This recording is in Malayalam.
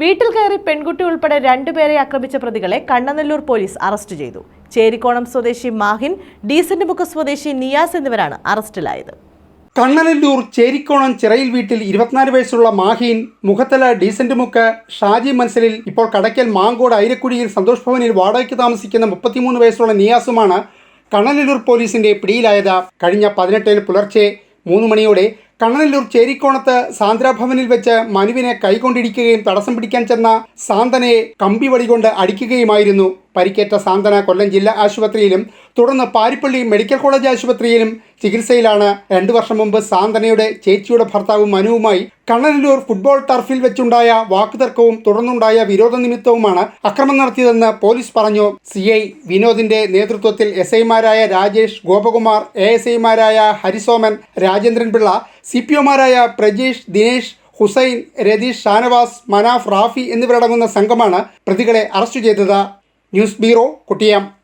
വീട്ടിൽ കയറി പെൺകുട്ടി ഉൾപ്പെടെ രണ്ടുപേരെ ആക്രമിച്ച പ്രതികളെ കണ്ണനല്ലൂർ പോലീസ് അറസ്റ്റ് ചെയ്തു. ചേരിക്കോണം സ്വദേശി മാഹിൻ ഡീസന്റ് മുക്ക് സ്വദേശി നിയാസ് എന്നിവരാണ് അറസ്റ്റിലായത്. കണ്ണനല്ലൂർ ചേരിക്കോണം ചിറയിൽ വീട്ടിൽ ഇരുപത്തിനാല് വയസ്സുള്ള മാഹീൻ മുഖത്തല ഡീസന്റ് മുക്ക് ഷാജി മൻസലിൽ ഇപ്പോൾ കടയ്ക്കൽ മാങ്കോട് ഐരക്കുടിയിൽ സന്തോഷ് ഭവനിൽ വാടകയ്ക്ക് താമസിക്കുന്ന മുപ്പത്തിമൂന്ന് വയസ്സുള്ള നിയാസുമാണ് കണ്ണനല്ലൂർ പോലീസിന്റെ പിടിയിലായത്. കഴിഞ്ഞ പതിനെട്ടിന് പുലർച്ചെ മൂന്ന് മണിയോടെ കണ്ണനല്ലൂർ ചേരിക്കോണത്ത് സാന്ദ്രാഭവനിൽ വെച്ച് മനുവിനെ കൈകൊണ്ടിടിക്കുകയും തടസ്സം പിടിക്കാൻ ചെന്ന സാന്തനയെ കമ്പി വടികൊണ്ട് അടിക്കുകയുമായിരുന്നു. പരിക്കേറ്റ സാന്തന കൊല്ലം ജില്ലാ ആശുപത്രിയിലും തുടർന്ന് പാരിപ്പള്ളി മെഡിക്കൽ കോളേജ് ആശുപത്രിയിലും ചികിത്സയിലാണ് രണ്ടു വർഷം മുമ്പ് സാന്തനയുടെ ചേച്ചിയുടെ ഭർത്താവ് മനുവുമായി കണ്ണനല്ലൂർ ഫുട്ബോൾ ടർഫിൽ വെച്ചുണ്ടായ വാക്കുതർക്കവും തുടർന്നുണ്ടായ വിരോധ നിമിത്തവുമാണ് അക്രമം നടത്തിയതെന്ന് പോലീസ് പറഞ്ഞു. സി ഐ വിനോദിന്റെ നേതൃത്വത്തിൽ എസ് ഐമാരായ രാജേഷ് ഗോപകുമാർ എ എസ് ഐമാരായ ഹരിസോമൻ രാജേന്ദ്രൻ പിള്ള സി പി ഒമാരായ പ്രജേഷ് ദിനേഷ് ഹുസൈൻ രതീഷ് ഷാനവാസ് മനാഫ് റാഫി എന്നിവരടങ്ങുന്ന സംഘമാണ് പ്രതികളെ അറസ്റ്റ് ചെയ്തത്. News bureau Kottiyam.